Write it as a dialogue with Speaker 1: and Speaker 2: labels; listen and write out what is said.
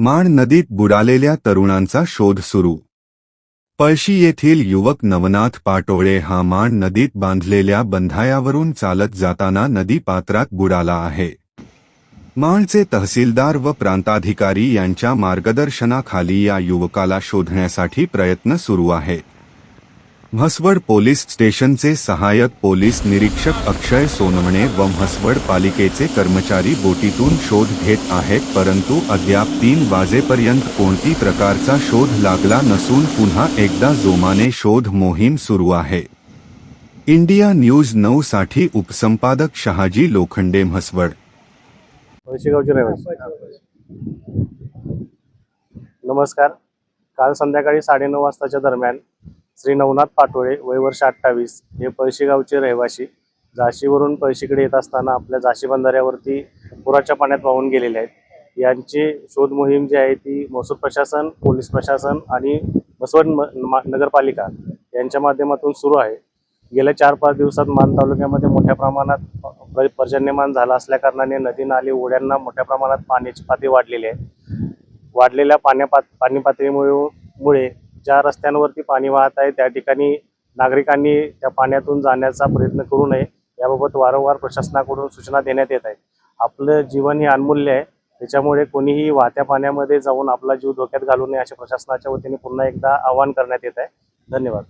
Speaker 1: माण नदीत बुडालेल्या तरुणांचा शोध सुरू. पळशी येथील युवक नवनाथ पाटोळे हा माण नदीत बांधलेल्या बंधायावरून चालत जाताना नदी पात्रात बुडाला आहे. माणचे तहसीलदार व प्रांताधिकारी यांच्या मार्गदर्शनाखाली या युवकाला शोधण्यासाठी प्रयत्न सुरू आहेत. म्हसवड पोलीस स्टेशनचे सहाय्यक पोलीस निरीक्षक अक्षय सोनवणे व म्हसवड पालिकेचे कर्मचारी बोटीतून शोध घेत आहेत परंतु अद्याप तीन वाजेपर्यंत कोणती प्रकारचा शोध लागला नसून पुन्हा एकदा जोमाने शोध मोहीम सुरू आहे. इंडिया न्यूज नऊ साठी उपसंपादक शहाजी लोखंडे म्हसवड.
Speaker 2: नमस्कार. काल संध्याकाळी साडेनऊ वाजताच्या दरम्यान श्री नवनाथ पाटोळे वय वर्ष अठ्ठावीस. हे पळशीगावचे रहिवासी झाशीवरून पळशीकडे येत असताना आपल्या झाशी बंधाऱ्यावरती पुराच्या पाण्यात वाहून गेलेले आहेत. यांची शोध मोहीम जी आहे ती महसूल प्रशासन पोलीस प्रशासन आणि बसवड म- मा- नगरपालिका यांच्या माध्यमातून सुरू आहे. गेल्या चार पाच दिवसात मान तालुक्यामध्ये मोठ्या प्रमाणात पर्जन्यमान झाला असल्याकारणाने नदी नाले ओढ्यांना मोठ्या प्रमाणात पाण्याची पातळी वाढलेली आहे. वाढलेल्या पाण्या पाणी पातळीमुळे मुळे ज्या रस्त्यांवरती पाणी वाहत आहे त्या ठिकाणी नागरिकांनी त्या पाण्यातून जाण्याचा प्रयत्न करू नये. याबाबत वारंवार प्रशासनाकडून सूचना देण्यात येत आहेत. आपलं जीवन हे अनमूल्य आहे. त्याच्यामुळे कोणीही वाहत्या पाण्यामध्ये जाऊन आपला जीव धोक्यात घालू नये अशा प्रशासनाच्या वतीने पुन्हा एकदा आवाहन करण्यात येत आहे. धन्यवाद.